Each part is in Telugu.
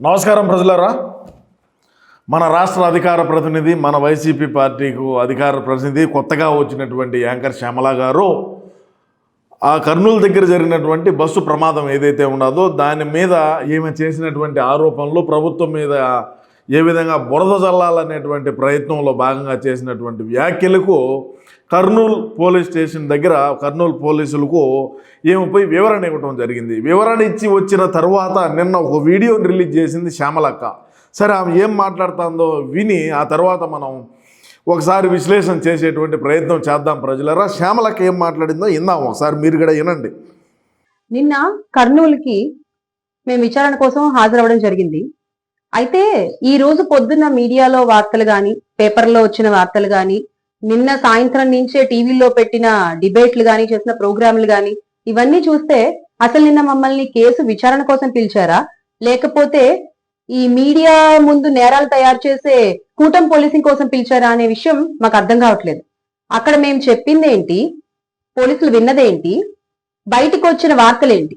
నమస్కారం ప్రజలారా. మన రాష్ట్ర అధికార ప్రతినిధి మన వైసీపీ పార్టీకు అధికార ప్రతినిధి కొత్తగా వచ్చినటువంటి యాంకర్ శ్యామల గారు ఆ కర్నూలు దగ్గర జరిగినటువంటి బస్సు ప్రమాదం ఏదైతే ఉన్నదో దాని మీద ఈమె చేసినటువంటి ఆరోపణలు ప్రభుత్వం మీద ఏ విధంగా బురద జల్లాలనేటువంటి ప్రయత్నంలో భాగంగా చేసినటువంటి వ్యాఖ్యలకు కర్నూలు పోలీస్ స్టేషన్ దగ్గర కర్నూలు పోలీసులకు ఏమి పోయి వివరణ ఇవ్వటం జరిగింది. వివరణ ఇచ్చి వచ్చిన తర్వాత నిన్న ఒక వీడియోని రిలీజ్ చేసింది శ్యామలక్క. సరే ఆమె ఏం మాట్లాడుతుందో విని ఆ తర్వాత మనం ఒకసారి విశ్లేషణ చేసేటువంటి ప్రయత్నం చేద్దాం ప్రజలరా. శ్యామలక్క ఏం మాట్లాడిందో ఇందాం ఒకసారి మీరు కూడా వినండి. నిన్న కర్నూలుకి మేము విచారణ కోసం హాజరవ్వడం జరిగింది. అయితే ఈ రోజు పొద్దున్న మీడియాలో వార్తలు గాని పేపర్లో వచ్చిన వార్తలు గాని నిన్న సాయంత్రం నుంచే టీవీలో పెట్టిన డిబేట్లు గాని చేసిన ప్రోగ్రాంలు గాని ఇవన్నీ చూస్తే అసలు నిన్న మమ్మల్ని కేసు విచారణ కోసం పిలిచారా? లేకపోతే ఈ మీడియా ముందు నేరాలు తయారు చేసే కూటమి పోలీసింగ్ కోసం పిలిచారా అనే విషయం మాకు అర్థం కావట్లేదు. అక్కడ మేము చెప్పింది ఏంటి పోలీసులు విన్నదేంటి? బయటకు వచ్చిన వార్తలేంటి?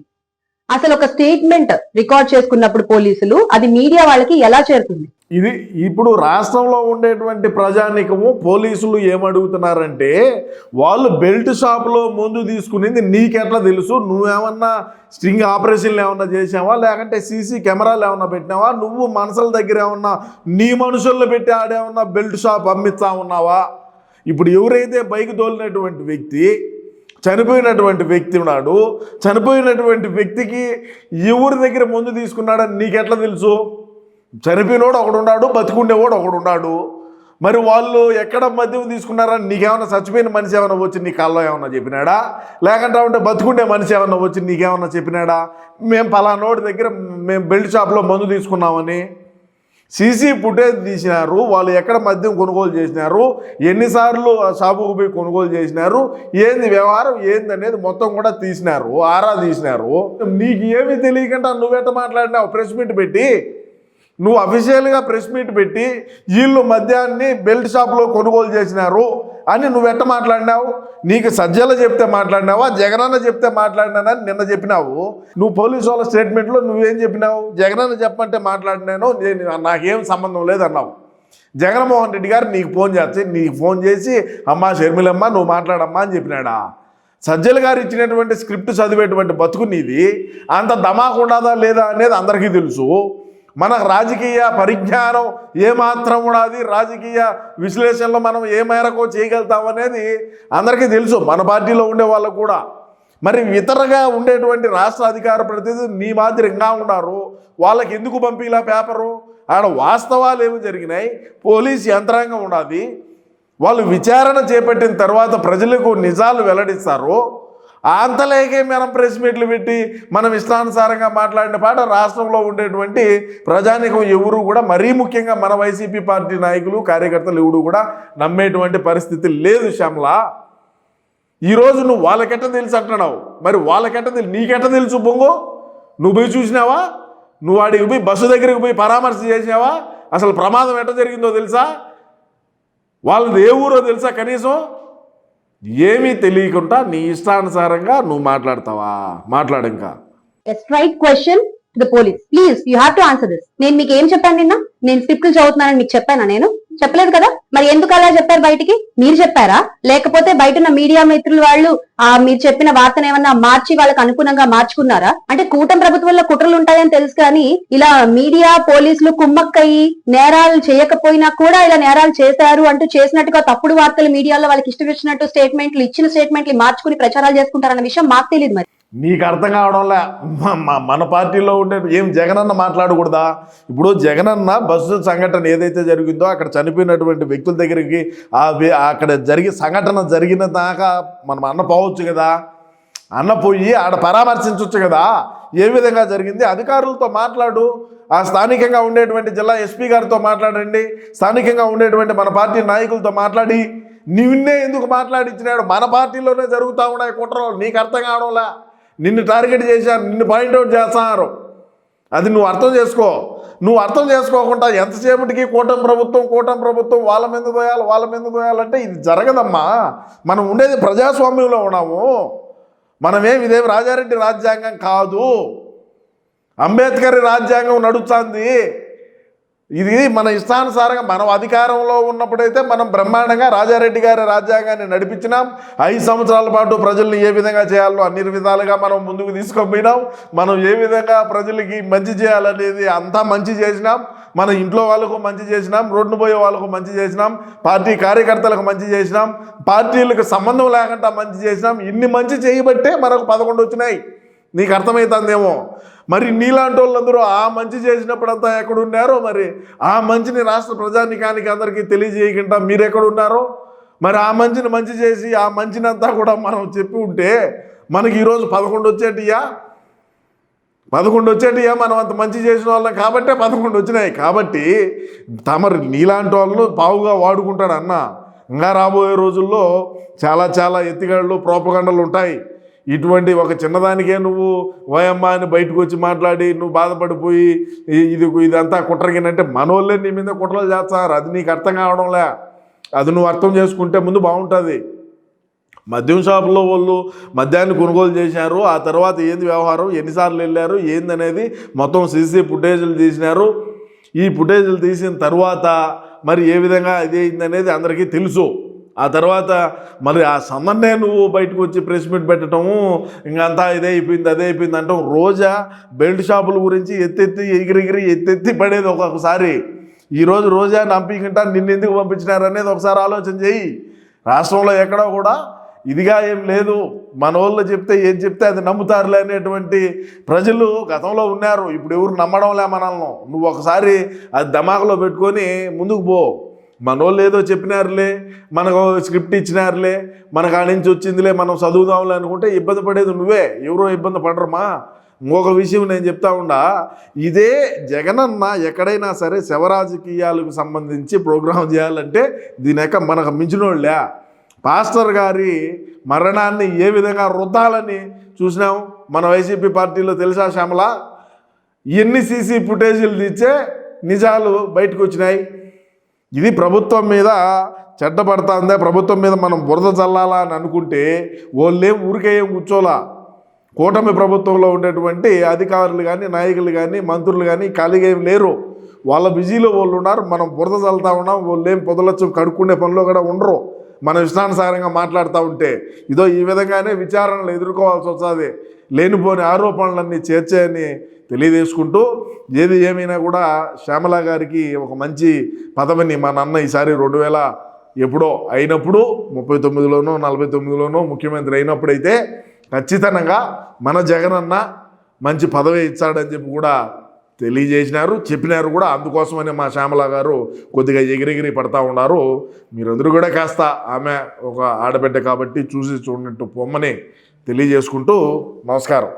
అసలు ఒక స్టేట్మెంట్ రికార్డ్ చేసుకున్నప్పుడు పోలీసులు అది మీడియా వాళ్ళకి ఎలా చేరుతుంది? ఇది ఇప్పుడు రాష్ట్రంలో ఉండేటువంటి ప్రజానికము పోలీసులు ఏమడుగుతున్నారంటే వాళ్ళు బెల్ట్ షాప్లో ముందు తీసుకునేది నీకెట్లా తెలుసు? నువ్వేమన్నా స్ట్రింగ్ ఆపరేషన్లు ఏమన్నా చేసావా లేకంటే సీసీ కెమెరాలు ఏమన్నా పెట్టినావా? నువ్వు మనసుల దగ్గర ఏమన్నా నీ మనుషుల్లో పెట్టి ఆడేమన్నా బెల్ట్ షాప్ అమ్మిస్తా ఉన్నావా? ఇప్పుడు ఎవరైతే బైక్ తోలినటువంటి వ్యక్తి చనిపోయినటువంటి వ్యక్తి ఉన్నాడు. చనిపోయినటువంటి వ్యక్తికి ఎవరి దగ్గర ముందు తీసుకున్నాడని నీకెట్లా తెలుసు? చనిపోయినోడు ఒకడు ఉన్నాడు బతికుండేవాడు ఒకడు ఉన్నాడు. మరి వాళ్ళు ఎక్కడ మద్యం తీసుకున్నారని నీకేమన్నా చచ్చిపోయిన మనిషి ఏమైనా వచ్చి నీ కాల్లో ఏమన్నా చెప్పినాడా? లేకుంటే ఉంటే బతుకుండే మనిషి ఏమన్నా వచ్చి నీకేమన్నా చెప్పినాడా? మేము పలానోడి దగ్గర మేము బెల్ట్ షాప్లో మందు తీసుకున్నామని సీసీ ఫుటేజ్ తీసినారు. వాళ్ళు ఎక్కడ మద్యం కొనుగోలు చేసినారు? ఎన్నిసార్లు ఆ షాపుకు పోయి కొనుగోలు చేసినారు? ఏంది వ్యవహారం? ఏంది అనేది మొత్తం కూడా తీసినారు. ఆరా తీసినారు. నీకు ఏమీ తెలియకుండా నువ్వెట్ట మాట్లాడినావు? ప్రెస్ మీట్ పెట్టి. నువ్వు అఫీషియల్గా ప్రెస్ మీట్ పెట్టి వీళ్ళు మద్యాన్ని బెల్ట్ షాప్లో కొనుగోలు చేసినారు. అని నువ్వెట్ట మాట్లాడినావు? నీకు సజ్జల చెప్తే మాట్లాడినావా? జగనన్న చెప్తే మాట్లాడినానని నిన్న చెప్పినావు. నువ్వు పోలీసు వాళ్ళ స్టేట్మెంట్లో నువ్వేం చెప్పినావు? జగనన్న చెప్పమంటే మాట్లాడినాను నేను నాకేం సంబంధం లేదన్నావు. జగన్మోహన్ రెడ్డి గారు నీకు ఫోన్ చేస్తే నీకు ఫోన్ చేసి అమ్మా షర్మిలమ్మ నువ్వు మాట్లాడమ్మా అని చెప్పినాడా? సజ్జల గారు ఇచ్చినటువంటి స్క్రిప్ట్ చదివేటువంటి బతుకు నీది? అంత దమాకుండాదా లేదా అనేది అందరికీ తెలుసు. మన రాజకీయ పరిజ్ఞానం ఏమాత్రం ఉన్నది రాజకీయ విశ్లేషణలో మనం ఏ మేరకు చేయగలుగుతాం అనేది అందరికీ తెలుసు. మన పార్టీలో ఉండే వాళ్ళకు కూడా. మరి ఇతరగా ఉండేటువంటి రాష్ట్ర అధికార ప్రతినిధులు నీ మాదిరిగా ఉన్నారు. వాళ్ళకి ఎందుకు పంపిలా పేపరు? ఆడ వాస్తవాలు ఏమి జరిగినాయి? పోలీస్ యంత్రాంగం ఉన్నది వాళ్ళు విచారణ చేపట్టిన తర్వాత ప్రజలకు నిజాలు వెల్లడిస్తారు. అంతలేకే మనం ప్రెస్ మీట్లు పెట్టి మనం ఇష్టానుసారంగా మాట్లాడిన పాట రాష్ట్రంలో ఉండేటువంటి ప్రజానికం ఎవరు కూడా మరీ ముఖ్యంగా మన వైసీపీ పార్టీ నాయకులు కార్యకర్తలు ఎవరు కూడా నమ్మేటువంటి పరిస్థితి లేదు శ్యామలా. ఈరోజు నువ్వు వాళ్ళకెట్ట తెలుసు అంటున్నావు? మరి వాళ్ళకెట్ట తెలుసు నీకెట్ట తెలుసు బొంగు? నువ్వు పోయి చూసినావా? నువ్వు వాడికి పోయి బస్సు దగ్గరికి పోయి పరామర్శ చేసినావా? అసలు ప్రమాదం ఎట్ట జరిగిందో తెలుసా? వాళ్ళది ఏ ఊరో తెలుసా కనీసం? ఏమీ తెలియకుండా నీ ఇష్టానుసారంగా నువ్వు మాట్లాడతావా? మాట్లాడు ఇంకా straight question the police please you have to answer this నేను మీకు ఏం చెప్పాను నిన్న? నేను స్క్రిప్ట్లు చదువుతున్నానని మీకు చెప్పానా నేను? చెప్పలేదు కదా? మరి ఎందుకు అలా చెప్పారు బయటికి? మీరు చెప్పారా? లేకపోతే బయట ఉన్న మీడియా మిత్రులు వాళ్ళు ఆ మీరు చెప్పిన వార్తను ఏమన్నా మార్చి వాళ్ళకి అనుగుణంగా మార్చుకున్నారా? అంటే కూటమి ప్రభుత్వంలో కుట్రలు ఉంటాయని తెలుసు కానీ ఇలా మీడియా పోలీసులు కుమ్మక్కయ్యి నేరాలు చేయకపోయినా కూడా ఇలా నేరాలు చేశారు అంటూ చేసినట్టుగా తప్పుడు వార్తలు మీడియాలో వాళ్ళకి ఇష్టం వచ్చినట్టు స్టేట్మెంట్లు ఇచ్చిన స్టేట్మెంట్లు మార్చుకుని ప్రచారాలు చేసుకుంటారన్న విషయం మాకు తెలియదు మరి. నీకు అర్థం కావడంలే మన పార్టీలో ఉండే ఏం జగనన్న మాట్లాడకూడదా? ఇప్పుడు జగనన్న బస్సు సంఘటన ఏదైతే జరిగిందో అక్కడ చనిపోయినటువంటి వ్యక్తుల దగ్గరికి అక్కడ జరిగి సంఘటన జరిగిన దాకా మనం అన్న పోవచ్చు కదా. అన్న పోయి ఆడ పరామర్శించవచ్చు కదా. ఏ విధంగా జరిగింది? అధికారులతో మాట్లాడు. ఆ స్థానికంగా ఉండేటువంటి జిల్లా ఎస్పీ గారితో మాట్లాడండి. స్థానికంగా ఉండేటువంటి మన పార్టీ నాయకులతో మాట్లాడి. నిన్నే ఎందుకు మాట్లాడించినాడు మన పార్టీలోనే జరుగుతూ ఉన్నాయి కుట్రలు. నీకు అర్థం కావడంలా? నిన్ను టార్గెట్ చేశారు. నిన్ను పాయింట్అవుట్ చేస్తున్నారు. అది నువ్వు అర్థం చేసుకో. నువ్వు అర్థం చేసుకోకుండా ఎంతసేపటికి కూటమి ప్రభుత్వం కూటమి ప్రభుత్వం వాళ్ళ మీద పోయాలి వాళ్ళ మీద పోయాలంటే ఇది జరగదమ్మా. మనం ఉండేది ప్రజాస్వామ్యంలో ఉన్నాము. మనమేం ఇదేం రాజారెడ్డి రాజ్యాంగం కాదు. అంబేద్కర్ రాజ్యాంగం నడుస్తుంది. ఇది మన ఇష్టానుసారంగా మనం అధికారంలో ఉన్నప్పుడైతే మనం బ్రహ్మాండంగా రాజారెడ్డి గారి రాజ్యాంగాన్ని నడిపించినాం. ఐదు సంవత్సరాల పాటు ప్రజల్ని ఏ విధంగా చేయాలో అన్ని విధాలుగా మనం ముందుకు తీసుకుపోయినాం మనం ఏ విధంగా ప్రజలకి మంచి చేయాలనేది అంతా మంచి చేసినాం. మన ఇంట్లో వాళ్ళకు మంచి చేసినాం. రోడ్డు పోయే వాళ్ళకు మంచి చేసినాం. పార్టీ కార్యకర్తలకు మంచి చేసినాం. పార్టీలకు సంబంధం లేకుండా మంచి చేసినాం. ఇన్ని మంచి చేయబట్టే మనకు పదకొండు వచ్చినాయి. నీకు అర్థమవుతుందేమో మరి నీలాంటి వాళ్ళందరూ ఆ మంచి చేసినప్పుడంతా ఎక్కడున్నారో మరి? ఆ మంచిని రాష్ట్ర ప్రజానికానికి అందరికీ తెలియజేయకుండా మీరు ఎక్కడున్నారో మరి ఆ మంచిని మంచి చేసి ఆ మంచినంతా కూడా మనం చెప్పి ఉంటే మనకి ఈరోజు పదకొండు వచ్చేటియా? పదకొండు వచ్చేటియా? మనం అంత మంచి చేసిన వాళ్ళం కాబట్టే పదకొండు వచ్చినాయి. కాబట్టి తమరు నీలాంటి వాళ్ళు పావుగా వాడుకుంటాడు అన్న. ఇంకా రాబోయే రోజుల్లో చాలా చాలా ఎత్తిగడలు ప్రోపగండలు ఉంటాయి. ఇటువంటి ఒక చిన్నదానికే నువ్వు ఓయమ్మ అని బయటకు వచ్చి మాట్లాడి నువ్వు బాధపడిపోయి ఇది ఇదంతా కుట్రగినంటే మనోళ్ళే నీ మీద కుట్రలు చేస్తారు. అది నీకు అర్థం కావడంలే. అది నువ్వు అర్థం చేసుకుంటే ముందు బాగుంటుంది. మద్యం షాపులో వాళ్ళు మద్యాన్ని కొనుగోలు చేశారు. ఆ తర్వాత ఏంది వ్యవహారం? ఎన్నిసార్లు వెళ్ళారు? ఏందనేది మొత్తం సీసీ ఫుటేజీలు తీసినారు. ఈ ఫుటేజీలు తీసిన తర్వాత మరి ఏ విధంగా ఇది అయిందనేది అందరికీ తెలుసు. ఆ తర్వాత మరి ఆ సందర్నే నువ్వు బయటకు వచ్చి ప్రెస్ మీట్ పెట్టడము ఇంకంతా ఇదే అయిపోయింది అదే అయిపోయింది అంటే. రోజా బెల్ట్ షాపుల గురించి ఎత్తెత్తి ఎగిరిగిరి ఎత్తెత్తి పడేది ఒక్కొక్కసారి. ఈరోజు రోజా నంపించుకుంటా నిన్ను ఎందుకు పంపించినారు అనేది ఒకసారి ఆలోచన చేయి. రాష్ట్రంలో ఎక్కడో కూడా ఇదిగా ఏం లేదు. మన వాళ్ళు చెప్తే ఏం చెప్తే అది నమ్ముతారులే అనేటువంటి ప్రజలు గతంలో ఉన్నారు. ఇప్పుడు ఎవరు నమ్మడంలే మనల్ని. నువ్వు ఒకసారి అది దమాకులో పెట్టుకొని ముందుకు పో. మనోళ్ళు ఏదో చెప్పినారులే మనకు స్క్రిప్ట్ ఇచ్చినారులే మనకు ఆ నుంచి వచ్చిందిలే మనం చదువుదాంలే అనుకుంటే ఇబ్బంది పడేది నువ్వే ఎవరో ఇబ్బంది పడరమ్మా ఇంకొక విషయం నేను చెప్తా ఉండా ఇదే జగనన్న ఎక్కడైనా సరే శవ రాజకీయాలకు సంబంధించి ప్రోగ్రాం చేయాలంటే దీని యొక్క మనకు మించినోళ్ళే. పాస్టర్ గారి మరణాన్ని ఏ విధంగా రుద్దాలని చూసినాం మన వైసీపీ పార్టీలో తెలుసా శ్యామల? ఎన్ని సీసీ ఫుటేజీలు తీచ్చే నిజాలు బయటకు వచ్చినాయి? ఇది ప్రభుత్వం మీద చెడ్డపడుతుందే ప్రభుత్వం మీద మనం బురద చల్లాలా అని అనుకుంటే వాళ్ళేం ఊరికేం కూర్చోలా. కూటమి ప్రభుత్వంలో ఉండేటువంటి అధికారులు కానీ నాయకులు కానీ మంత్రులు కానీ ఖాళీగా ఏం లేరు. వాళ్ళ బిజీలో వాళ్ళు ఉన్నారు. మనం బురద చల్లుతా ఉన్నాం. వాళ్ళు ఏం పొదలొచ్చు కడుక్కునే పనిలో కూడా ఉండరు. మనం ఇష్టానుసారంగా మాట్లాడుతూ ఉంటే ఇదో ఈ విధంగానే విచారణలు ఎదుర్కోవాల్సి వస్తుంది. లేనిపోని ఆరోపణలన్నీ చేర్చాయని తెలియజేసుకుంటూ ఏది ఏమైనా కూడా శ్యామల గారికి ఒక మంచి పదవిని మా నాన్న ఈసారి రెండు వేల ఎప్పుడో అయినప్పుడు ముప్పై తొమ్మిదిలోనో నలభై తొమ్మిదిలోనో ముఖ్యమంత్రి అయినప్పుడైతే ఖచ్చితంగా మన జగనన్న మంచి పదవి ఇచ్చాడని చెప్పి కూడా తెలియజేసినారు చెప్పినారు కూడా. అందుకోసమనే మా శ్యామల గారు కొద్దిగా ఎగిరెగిరి పడతా ఉన్నారు. మీరందరూ కూడా కాస్త ఆమె ఒక ఆడబిడ్డ కాబట్టి చూసి చూడనట్టు పొమ్మని తెలియజేసుకుంటూ నమస్కారం.